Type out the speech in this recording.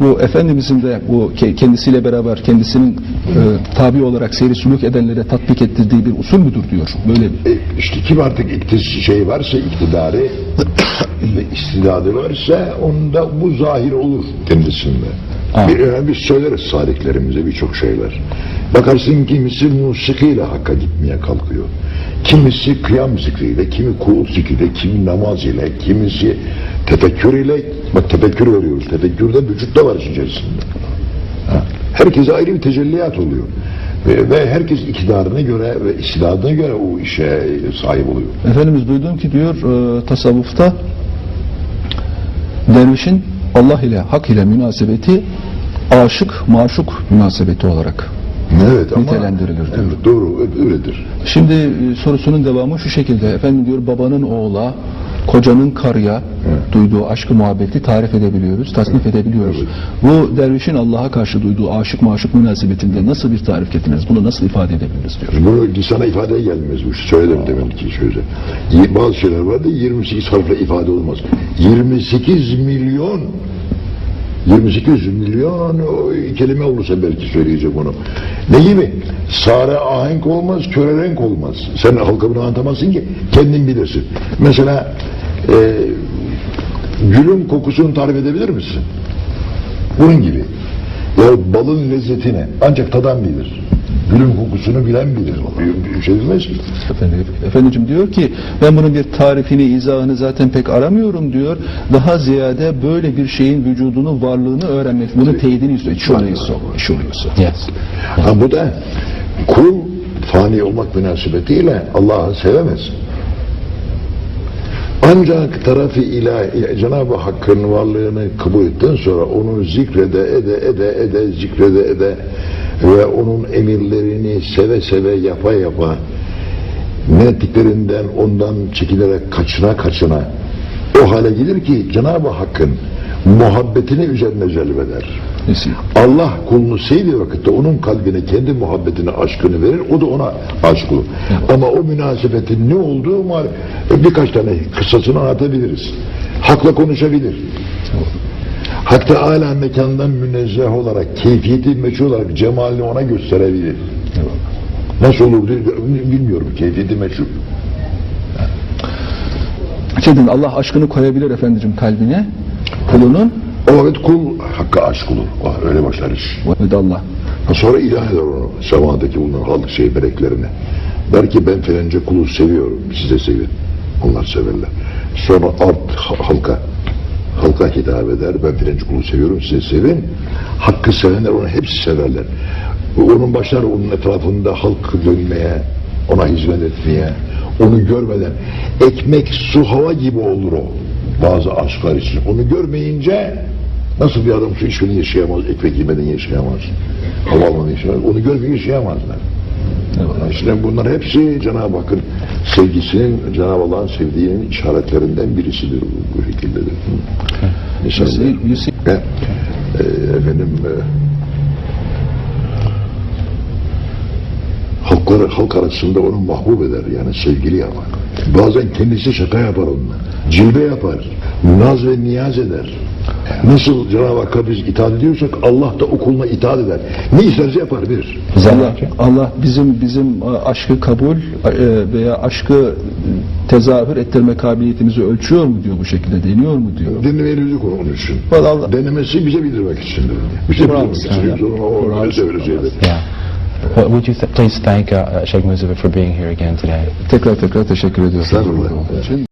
Bu Efendimizin de bu ke- kendisiyle beraber kendisinin e, tabi olarak seyri sülük edenlere tatbik ettirdiği bir usul müdür diyor. Böyle E, işte kim artık iktis şey varsa iktidarı ve istidadı varsa onda bu zahir olur kendisinde. Ha. Bir, biz söyleriz sadiklerimize birçok şeyler. Bakarsın kimisi musikiyle hakka gitmeye kalkıyor. Kimisi kıyam zikriyle, kimi kuğu zikriyle, kimi namaz ile, kimisi tefekkür ile, bak tefekkür veriyoruz. Tefekkürde vücut da var içerisinde. Ha. Herkese ayrı bir tecelliyat oluyor. Ve, ve herkes iktidarına göre ve istidadına göre o işe sahip oluyor. Efendimiz duydum ki diyor e, tasavvufta dervişin Allah ile hak ile münasebeti aşık maşuk münasebeti olarak. Evet ama Nitelendirilir, mi? Evet, doğru öyledir. Şimdi e, sorusunun devamı şu şekilde. Efendim diyor babanın oğula, kocanın karıya duyduğu aşkı muhabbeti tarif edebiliyoruz, tasnif edebiliyoruz. Bu dervişin Allah'a karşı duyduğu aşık maşuk münasebetinde nasıl bir tarif getiririz? Bunu nasıl ifade edebiliriz diyor. Bunu lisana ifadeye gelmez bu. Söyledim demin ki sözü. Bazı şeyler vardı 28 harfle ifade olmaz. 28 milyon 28 milyon kelime olursa belki söyleyecek onu. Ne gibi? Sare ahenk olmaz, köre renk olmaz. Sen halka bunu anlatamazsın ki. Kendin bilirsin. Mesela e, gülün kokusunu tarif edebilir misin? Bunun gibi. Ya balın lezzetini ancak tadan bilir. Gülün kokusunu bilen bilir. Bir, bir şey bilmez ki. Efendim, efendicim diyor ki ben bunun bir tarifini, izahını zaten pek aramıyorum diyor. Daha ziyade böyle bir şeyin vücudunu, varlığını öğrenmek, bunu teyidini istiyor. Şunuyorsa, şunuyorsa. Yes. Ha bu da kul fani olmak münasebetiyle Allah'ı sevemez. Ancak tarafı ilahi, Cenab-ı Hakk'ın varlığını kabul ettikten sonra onu zikrede, ede, ede, ede, zikrede, ede ve onun emirlerini seve seve yapa yapa ne ettiklerinden ondan çekilerek kaçına kaçına o hale gelir ki Cenab-ı Hakk'ın muhabbetini üzerine celbeder. Nesi? Allah kulunu sevdiği vakitte onun kalbine kendi muhabbetini, aşkını verir. O da ona aşık olur. Ama o münasebetin ne olduğu var. Birkaç tane kıssasını anlatabiliriz. Hakla konuşabilir. Hak Teala mekandan münezzeh olarak, keyfiyeti meçhul olarak cemalini ona gösterebilir. Nasıl olur bilmiyorum. Keyfiyeti meçhul. Dedim, Allah aşkını koyabilir efendicim kalbine, kulunun O vakit kul Hakk'a aşık olur. Ah, Öyle başlar iş. ve de Allah. Sonra ilan eder onu semadaki bulunan halk şey meleklerine. Der ki ben filanca kulu seviyorum. Siz de sevin. Onlar severler. Sonra ha- halka halka hitap eder. Ben filanca kulu seviyorum. Siz sevin. Hakkı sevenler onu hepsi severler. Onun başlar onun etrafında halk dönmeye, ona hizmet etmeye, onu görmeden ekmek su hava gibi olur o. Bazı aşklar için. Onu görmeyince nasıl bir adam su içmeden yaşayamaz, ekmek yemeden yaşayamaz. Hava almadan yaşayamaz. Onu görmeyince yaşayamazlar. İşte bunlar hepsi Cenab-ı Hakk'ın sevgisinin, Cenab-ı Allah'ın sevdiğinin işaretlerinden birisidir bu, bu şekildedir. Mesela, ve, e, efendim e, halklar, halk arasında onu mahbub eder yani sevgili yapar. Bazen kendisi şaka yapar onunla. Cilve yapar. Naz ve niyaz eder. Nasıl Cenab-ı Hakk'a biz itaat ediyorsak Allah da o kuluna itaat eder. Ne isterse yapar bir. Allah, Allah bizim bizim e, aşkı kabul e, veya aşkı tezahür ettirme kabiliyetimizi ölçüyor mu diyor bu şekilde deniyor mu diyor. Dinlemeyi lüzuk onun için. Vallahi Allah- Denemesi bize bildirmek içindir. Bize bildirmek için. O, öyle. Well, would you th- please thank uh, Sheikh Muzaffar for being here again today? Tekrar tekrar teşekkür ediyoruz. Için.